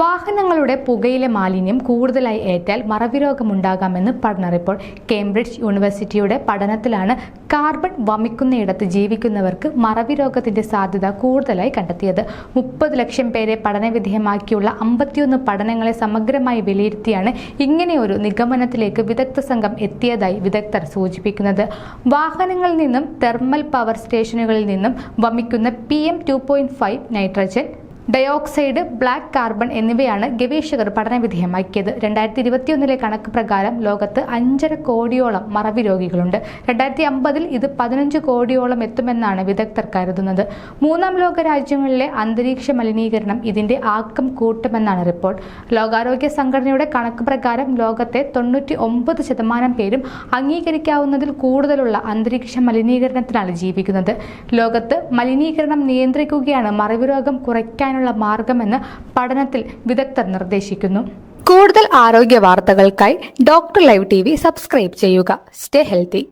വാഹനങ്ങളുടെ പുകയിലെ മാലിന്യം കൂടുതലായി ഏറ്റാൽ മറവിരോഗമുണ്ടാകാമെന്ന് പഠന റിപ്പോർട്ട്. കേംബ്രിഡ്ജ് യൂണിവേഴ്സിറ്റിയുടെ പഠനത്തിലാണ് കാർബൺ വമിക്കുന്നയിടത്ത് ജീവിക്കുന്നവർക്ക് മറവി രോഗത്തിന്റെ സാധ്യത കൂടുതലായി കണ്ടെത്തിയത്. മുപ്പത് ലക്ഷം പേരെ പഠനവിധേയമാക്കിയുള്ള അമ്പത്തിയൊന്ന് പഠനങ്ങളെ സമഗ്രമായി വിലയിരുത്തിയാണ് ഇങ്ങനെയൊരു നിഗമനത്തിലേക്ക് വിദഗ്ധ സംഘം എത്തിയതായി വിദഗ്ധർ സൂചിപ്പിക്കുന്നത്. വാഹനങ്ങളിൽ നിന്നും തെർമൽ പവർ സ്റ്റേഷനുകളിൽ നിന്നും വമിക്കുന്ന P M nitrogen dioxide black carbon എന്നിവയാണ് ഗവേഷകർ പഠനവിധേയമാക്കിയത്. രണ്ടായിരത്തി ഇരുപത്തിയൊന്നിലെ കണക്ക് പ്രകാരം ലോകത്ത് അഞ്ചര കോടിയോളം മറവി രോഗികളുണ്ട്. രണ്ടായിരത്തി അമ്പതിൽ ഇത് പതിനഞ്ച് കോടിയോളം എത്തുമെന്നാണ് വിദഗ്ധർ കരുതുന്നത്. മൂന്നാം ലോക രാജ്യങ്ങളിലെ അന്തരീക്ഷ മലിനീകരണം ഇതിന്റെ ആക്കം കൂട്ടുമെന്നാണ് റിപ്പോർട്ട്. ലോകാരോഗ്യ സംഘടനയുടെ കണക്ക് പ്രകാരം ലോകത്തെ തൊണ്ണൂറ്റി ഒമ്പത് ശതമാനം പേരും അംഗീകരിക്കാവുന്നതിൽ കൂടുതലുള്ള അന്തരീക്ഷ മലിനീകരണത്തിലാണ് ജീവിക്കുന്നത്. ലോകത്ത് മലിനീകരണം നിയന്ത്രിക്കുകയാണ് മറവി രോഗം മാർഗമെന്ന് പഠനത്തിൽ വിദഗ്ധർ നിർദ്ദേശിക്കുന്നു. കൂടുതൽ ആരോഗ്യ വാർത്തകൾക്കായി ഡോക്ടർ ലൈവ് ടി സബ്സ്ക്രൈബ് ചെയ്യുക. Stay healthy.